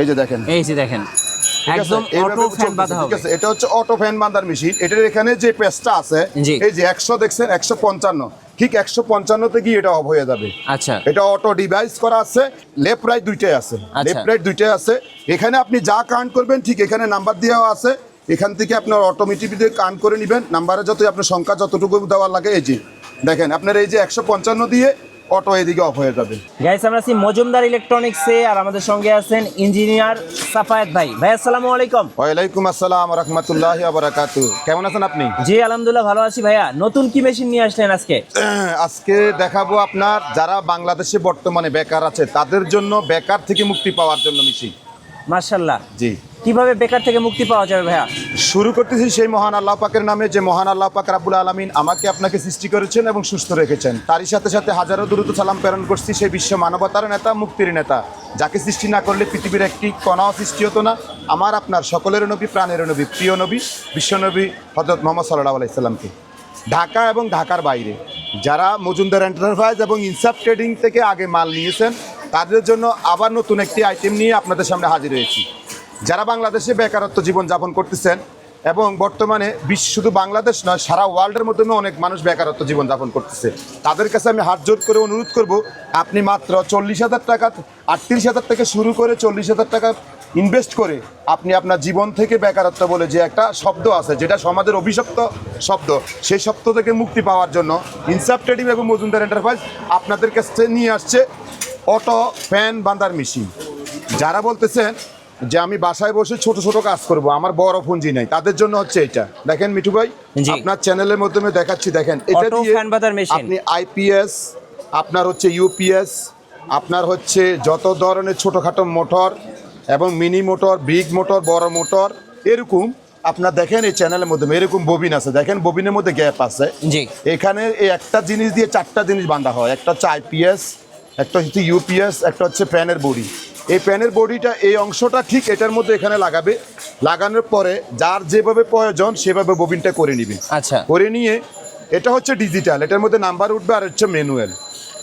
এই যে দেখেন। এই যে দেখেন একদম অটো ফ্যান চলতেছে, বাঁধা ঠিক আছে? এটা হচ্ছে অটো ফ্যান বাঁধার মেশিন এটার এখানে যে পেজটা আছে এই যে একশো দেখছেন একশো পঞ্চান্ন। ঠিক একশো পঞ্চান্নতে গিয়ে এটা অফ হয়ে যাবে। আচ্ছা। এটা অটো ডিভাইস করা আছে লেফট রাইট দুইটাই আছে। আচ্ছা। লেফট রাইট দুইটাই আছে। এখানে আপনি যা কাউন্ট করবেন ঠিক এখানে নাম্বার দেওয়া আছে। এখান থেকে আপনার অটোমেটিকলি কাউন্ট করে নেবেন। নাম্বারে যত আপনার সংখ্যা যতটুকু দেওয়ার লাগে এই যে দেখেন আপনার এই যে একশো পঞ্চান্ন দিয়ে অটো এদিকে অফ হয়ে যাবে। গাইস আমরা আছি মজুমদার ইলেকট্রনিক্সে আর আমাদের সঙ্গে আছেন ইঞ্জিনিয়ার সাফায়াত ভাই। ভাই আসসালামু আলাইকুম। ওয়ালাইকুম আসসালাম রাহমাতুল্লাহি ওয়া বারাকাতু কেমন আছেন আপনি? জি আলহামদুলিল্লাহ ভালো আছি ভাইয়া। নতুন কি মেশিন নিয়ে আসলেন আজকে? আজকে দেখাবো আপনার যারা বাংলাদেশে বর্তমানে বেকার আছে তাদের জন্য বেকার থেকে মুক্তি পাওয়ার জন্য মিশি মার্শাল্লাহ জি। কীভাবে বেকার থেকে মুক্তি পাওয়া যাবে ভাইয়া? শুরু করতেছি সেই মহান আল্লাহ পাকের নামে যে মহান আল্লাহ পাক রাব্বুল আলমিন আমাকে আপনাকে সৃষ্টি করেছেন এবং সুস্থ রেখেছেন। তারই সাথে সাথে হাজারো দ্রুত সালাম প্রেরণ করছি সেই বিশ্ব মানবতার নেতা মুক্তির নেতা। যাকে সৃষ্টি না করলে পৃথিবীর একটি কণাও সৃষ্টি হতো না। আমার আপনার সকলের নবী প্রাণের নবী প্রিয় নবী বিশ্বনবী হজরত মোহাম্মদ সাল্লাহ আলাইসাল্লামকে ঢাকা এবং ঢাকার বাইরে যারা মজুমদার এন্টারপ্রাইজ এবং ইনসাফ ট্রেডিং থেকে আগে মাল নিয়েছেন তাদের জন্য আবার নতুন একটি আইটেম নিয়ে আপনাদের সামনে হাজির হয়েছি। যারা বাংলাদেশে বেকারত্ব জীবন যাপন করতেছেন এবং বর্তমানে বিশ্ব শুধু বাংলাদেশ নয়, সারা ওয়ার্ল্ডের মাধ্যমে অনেক মানুষ বেকারত্ব জীবন যাপন করতেছে। তাদের কাছে আমি হাত জোট করে অনুরোধ করব, আপনি মাত্র চল্লিশ হাজার টাকা, আটত্রিশ হাজার থেকে শুরু করে চল্লিশ হাজার টাকা ইনভেস্ট করে আপনি আপনার জীবন থেকে বেকারত্ব বলে যে একটা শব্দ আছে, যেটা সমাজের অভিশপ্ত শব্দ, সেই শব্দ থেকে মুক্তি পাওয়ার জন্য ইনসাফ ট্রেডিং এবং মজুমদার এন্টারপ্রাইজ আপনাদের কাছে নিয়ে আসছে অটো ফ্যান বান্দার মেশিন। যারা বলতেছেন যে আমি বাসায় বসে ছোট ছোট কাজ করব আমার বড় পুঁজি নাই তাদের জন্য হচ্ছে এটা। দেখেন মিঠু ভাই। আপনার চ্যানেলের মাধ্যমে দেখাচ্ছি দেখেন এটা দিয়ে। আপনি আইপিএস আপনার হচ্ছে ইউপিএস আপনার হচ্ছে যত ধরনের ছোটোখাটো মোটর এবং মিনি মোটর বিগ মোটর বড় মোটর এরকম আপনার দেখেন এই চ্যানেলের মধ্যে এরকম ববিন আছে। দেখেন ববিনের মধ্যে গ্যাপ আছে। জি। এখানে এই একটা জিনিস দিয়ে চারটা জিনিস বাঁধা হয় একটা হচ্ছে আইপিএস একটা হচ্ছে ইউপিএস একটা হচ্ছে প্যানের বডি। এই প্যানের বডিটা এই অংশটা ঠিক এটার মধ্যে এখানে লাগাবে। লাগানোর পরে যার যেভাবে প্রয়োজন সেভাবে ববিনটা করে নিবে। আচ্ছা। করে নিয়ে এটা হচ্ছে ডিজিটাল এটার মধ্যে নাম্বার উঠবে আর হচ্ছে ম্যানুয়াল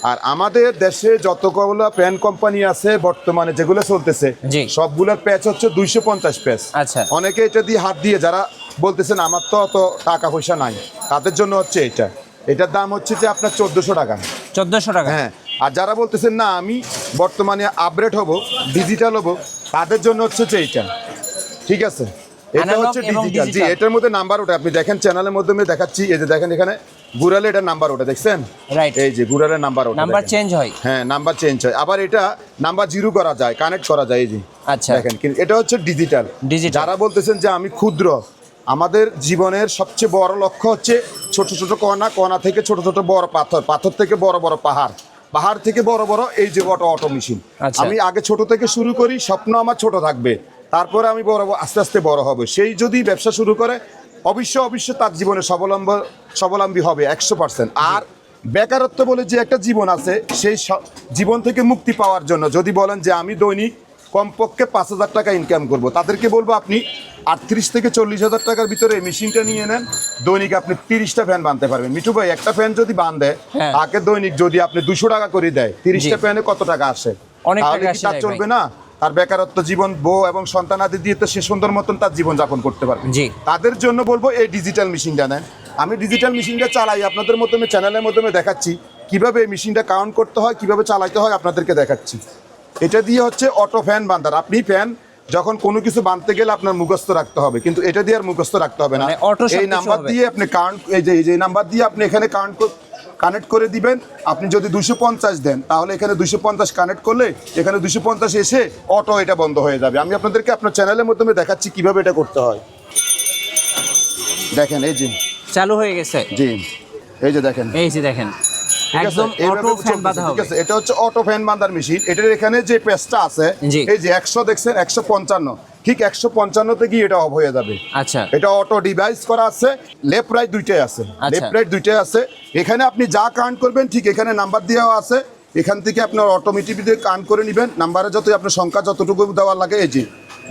আর আমাদের দেশে যতগুলো প্যান কোম্পানি আছে বর্তমানে যেগুলো চলতেছে সবগুলোর প্যাচ হচ্ছে দুইশো পঞ্চাশ প্যাচ আচ্ছা। অনেকে এটা দিয়ে হাত দিয়ে যারা বলতেছেন আমার তো অত টাকা পয়সা নাই। তাদের জন্য হচ্ছে এটা। এটার দাম হচ্ছে যে আপনার চোদ্দোশো টাকা। চোদ্দশো টাকা। হ্যাঁ। আর যারা বলতেছেন না আমি বর্তমানে আপগ্রেড হব ডিজিটাল হব তাদের জন্য হচ্ছে যে এইটা। ঠিক আছে? এটা হচ্ছে ডিজিটাল জি এটার মধ্যে নাম্বার ওঠে আপনি দেখেন চ্যানেলের মাধ্যমে দেখাচ্ছি। এই যে দেখেন এখানে গুড়ালে এটার নাম্বার ওঠে দেখছেন? Right. এই যে গুড়ালের নাম্বার ওঠে নাম্বার চেঞ্জ হয়। হ্যাঁ নাম্বার চেঞ্জ হয়। আবার এটা নাম্বার জিরো করা যায় কানেক্ট করা যায় এই যে আচ্ছা। দেখেন কিন্তু এটা হচ্ছে ডিজিটাল Digital। যারা বলতেছেন যে আমি ক্ষুদ্র আমাদের জীবনের সবচেয়ে বড় লক্ষ্য হচ্ছে ছোট ছোট কণা কণা থেকে ছোট ছোট বড় পাথর পাথর থেকে বড় বড় পাহাড়। পাহাড় থেকে বড় বড় এই যে অটো অটো মেশিন। আমি আগে ছোট থেকে শুরু করি স্বপ্ন আমার ছোট থাকবে। তারপরে আমি বড় বড়- আস্তে আস্তে বড় হব। সেই যদি ব্যবসা শুরু করে অবশ্য অবশ্য তার জীবনে স্বাবলম্ব স্বাবলম্বী হবে একশো পার্সেন্ট আর বেকারত্ব বলে যে একটা জীবন আছে সেই জীবন থেকে মুক্তি পাওয়ার জন্য যদি বলেন যে আমি দৈনিক কমপক্ষে পাঁচ হাজার টাকা ইনকাম করব। তাদেরকে বলব আপনি আটত্রিশ থেকে চল্লিশ হাজার টাকার ভিতরে এই মেশিনটা নিয়ে নেন দৈনিক আপনি তিরিশটা ফ্যান বানতে পারবেন। মিঠু ভাই একটা ফ্যান যদি বাঁধে হ্যাঁ। তাকে দৈনিক যদি আপনি দুশো টাকা করে দেয় তিরিশটা। ফ্যানে কত টাকা আসে? তাহলে কি তার চলবে না? তার বেকারত্ব জীবন বউ এবং সন্তানাদি দিয়ে তো সে সুন্দর মতন তার জীবন যাপন করতে পারবে। তাদের জন্য বলব এই ডিজিটাল মেশিনটা নেন। আমি ডিজিটাল মেশিনটা চালাই আপনাদের মাধ্যমে চ্যানেলের মাধ্যমে দেখাচ্ছি। কীভাবে এই মেশিনটা কাউন্ট করতে হয় কীভাবে চালাইতে হয় আপনাদেরকে দেখাচ্ছি। এটা দিয়ে হচ্ছে অটো ফ্যান বান্ধার। আপনি ফ্যান যখন কোনো কিছু বাঁধতে গেলে আপনার মুখস্থ রাখতে হবে কিন্তু এটা দিয়ে আর মুখস্থ রাখতে হবে না। মানে এই নাম্বার দিয়ে আপনি কাউন্ট এই যে এই যে নাম্বার দিয়ে আপনি এখানে কাউন্ট কানেক্ট করে দিবেন। আপনি যদি দুশো পঞ্চাশ দেন তাহলে এখানে দুশো পঞ্চাশ কানেক্ট করলে এখানে দুশো পঞ্চাশ এসে অটো এটা বন্ধ হয়ে যাবে। আমি আপনাদেরকে আপনার চ্যানেলের মাধ্যমে দেখাচ্ছি কীভাবে এটা করতে হয়। দেখেন এই যে। চালু হয়ে গেছে। জি। এই যে দেখেন। এই যে দেখেন? একদম অটো ফ্যান চলতেছে, বাঁধা ঠিক আছে? এটা হচ্ছে অটো ফ্যান বাঁধার মেশিন এটার এখানে যে পেজটা আছে এই যে একশো দেখছেন একশো পঞ্চান্ন। ঠিক একশো পঞ্চান্নতে গিয়ে এটা অফ হয়ে যাবে। আচ্ছা। এটা অটো ডিভাইস করা আছে লেফট রাইট দুইটাই আছে। আচ্ছা। লেফট রাইট দুইটাই আছে। এখানে আপনি যা কাউন্ট করবেন ঠিক এখানে নাম্বার দেওয়া আছে। এখান থেকে আপনার অটোমেটিকলি কাউন্ট করে নেবেন। নাম্বারে যত আপনার সংখ্যা যতটুকু দেওয়ার লাগে এই যে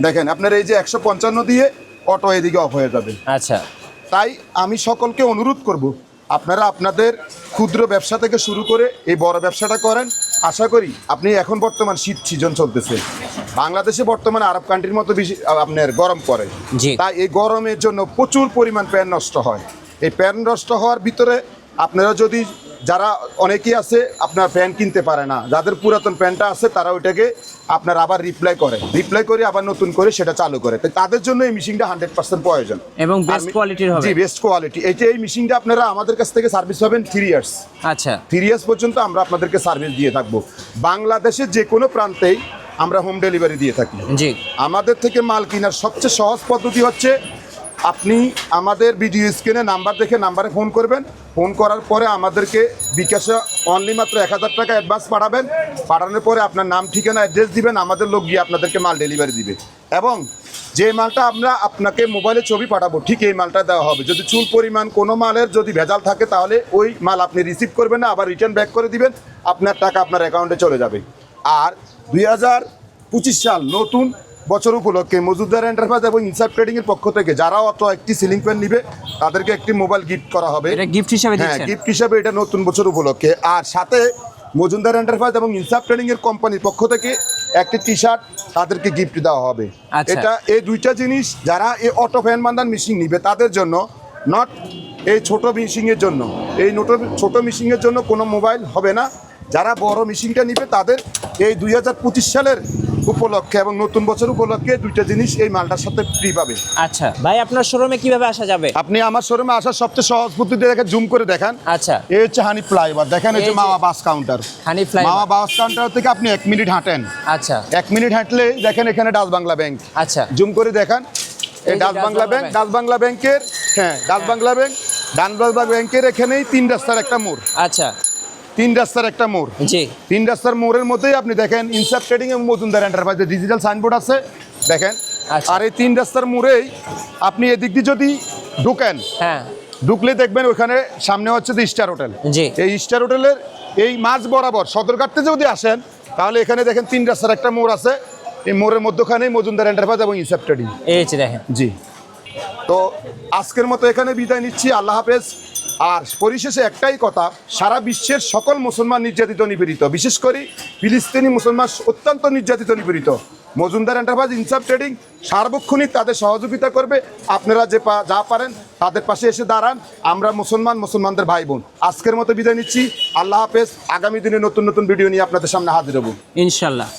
দেখেন আপনার এই যে একশো পঞ্চান্ন দিয়ে অটো এদিকে অফ হয়ে যাবে। আচ্ছা। তাই আমি সকলকে অনুরোধ করব আপনারা আপনাদের ক্ষুদ্র ব্যবসা থেকে শুরু করে এই বড় ব্যবসাটা করেন। আশা করি আপনি এখন বর্তমান শীত সিজন চলতেছে। বাংলাদেশে বর্তমানে আরব কান্ট্রির মতো বেশি আপনার গরম পড়ে। তাই এই গরমের জন্য প্রচুর পরিমাণ প্যান নষ্ট হয়। এই প্যান নষ্ট হওয়ার ভিতরে আপনারা যদি যারা অনেকেই আছে আপনার প্যান্ট কিনতে পারে না। যাদের পুরাতন প্যানটা আছে তারা ওইটাকে আপনার আবার রিপ্লাই করে। রিপ্লাই করে আবার নতুন করে সেটা চালু করে। তাই তাদের জন্য এই মেশিনটা হান্ড্রেড পার্সেন্ট প্রয়োজন। এবং বেস্ট কোয়ালিটির হবে। জি বেস্ট কোয়ালিটি এইটা এই মেশিনটা আপনারা আমাদের কাছ থেকে সার্ভিস পাবেন থ্রি ইয়ার্স আচ্ছা। থ্রি ইয়ার্স পর্যন্ত আমরা আপনাদেরকে সার্ভিস দিয়ে থাকব। বাংলাদেশের যে কোনো প্রান্তেই আমরা হোম ডেলিভারি দিয়ে থাকি। জি। আমাদের থেকে মাল কেনার সবচেয়ে সহজ পদ্ধতি হচ্ছে আপনি আমাদের ভিডিও স্ক্রিনে নাম্বার দেখে নাম্বারে ফোন করবেন। ফোন করার পরে আমাদেরকে বিকাশে অনলি মাত্র এক হাজার টাকা অ্যাডভান্স পাঠাবেন। পাঠানোর পরে আপনার নাম, ঠিকানা অ্যাড্রেস দিবেন, আমাদের লোক গিয়ে আপনাদেরকে মাল ডেলিভারি দিবে। এবং যে মালটা আমরা আপনাকে মোবাইলে ছবি পাঠাবো, ঠিক এই মালটা দেওয়া হবে। যদি চুল পরিমাণ কোনো মালের যদি ভেজাল থাকে, তাহলে ওই মাল আপনি রিসিভ করবেন না, আবার রিটার্ন ব্যাক করে দিবেন। আপনার টাকা আপনার অ্যাকাউন্টে চলে যাবে। আর দুই হাজার পঁচিশ সাল নতুন বছর উপলক্ষে মজুদার এন্টারপ্রাইজ এবং ইনসাইড ট্রেডিং এর পক্ষ থেকে যারা অত একটি সিলিং ফ্যান নিবে তাদেরকে একটি মোবাইল গিফট করা হবে। এটা গিফট হিসেবে হ্যাঁ গিফট হিসাবে এটা নতুন বছর উপলক্ষে। আর সাথে মজুমদার এন্টারপ্রাইজ এবং ইনসাফ ট্রেডিং এর কোম্পানির পক্ষ থেকে একটি টি শার্ট তাদেরকে গিফট দেওয়া হবে। আচ্ছা। এটা এই দুইটা জিনিস যারা এই অটো ফ্যান বান্ধান মেশিন নিবে তাদের জন্য নট এই ছোট মেশিং এর জন্য। এই নোটো ছোট মেশিং এর জন্য কোনো মোবাইল হবে না। যারা বড় মেশিনটা নিবে তাদের এই দুই হাজার পঁচিশ সালের উপলক্ষে এবং নতুন বছর উপলক্ষে দুইটা জিনিস এই মালটার সাথে ফ্রি পাবে। আচ্ছা ভাই আপনার শোরুমে কীভাবে আসা যাবে? আপনি আমার শোরুমে আসার সবচেয়ে সহজ পদ্ধতি দেখে জুম করে দেখান। আচ্ছা। এই হচ্ছে হানি ফ্লাইওভার দেখেন এই যে Mawa bus counter honey fly Mawa bus counter থেকে আপনি এক মিনিট হাঁটেন। আচ্ছা। এক মিনিট হাঁটলে দেখেন এখানে ডাচ বাংলা ব্যাংক আচ্ছা। জুম করে দেখান। এই Dutch Bangla bank. Dutch Bangla ব্যাংকের হ্যাঁ ডাচ বাংলা ব্যাংক ডান বাংলা ব্যাংকের এখানেই তিন রাস্তার একটা মোড়। আচ্ছা। তিন রাস্তার একটা মোড়। জি। তিন রাস্তার মোড়ের মধ্যেই আপনি দেখেন ইনসাফ ট্রেডিং এবং মজুমদার এন্টারপ্রাইজের ডিজিটাল সাইনবোর্ড আছে। দেখেন। আচ্ছা। আর এই তিন রাস্তার মোড়েই আপনি এদিক দিয়ে যদি ঢুকেন হ্যাঁ। ঢুকলে দেখবেন ওখানে সামনে হচ্ছে যে স্টার হোটেল জি। এই স্টার হোটেলের এই মাঝ বরাবর সদরঘাট থেকে যদি আসেন তাহলে এখানে দেখেন তিন রাস্তার একটা মোড় আছে। এই মোড়ের মধ্যখানেই মজুমদার এন্টারপ্রাইজ এবং ইনসেপ ট্রেডিং এই দেখেন। জি। তো আজকের মতো এখানে বিদায় নিচ্ছি। আল্লাহ হাফেজ। আর পরিশেষে একটাই কথা, সারা বিশ্বের সকল মুসলমান নির্যাতিত নিপীড়িত। বিশেষ করে ফিলিস্তিনি মুসলমান অত্যন্ত নির্যাতিত নিপীড়িত। মজুমদার এন্টারপ্রাইজ ইনসাফ ট্রেডিং সার্বক্ষণিক তাদের সহযোগিতা করবে। আপনারা যে পা- যা পারেন, তাদের পাশে এসে দাঁড়ান। আমরা মুসলমান, মুসলমানদের ভাই বোন আজকের মতো বিদায় নিচ্ছি। আল্লাহ হাফেজ। আগামী দিনে নতুন নতুন ভিডিও নিয়ে আপনাদের সামনে হাজির হব। ইনশাল্লাহ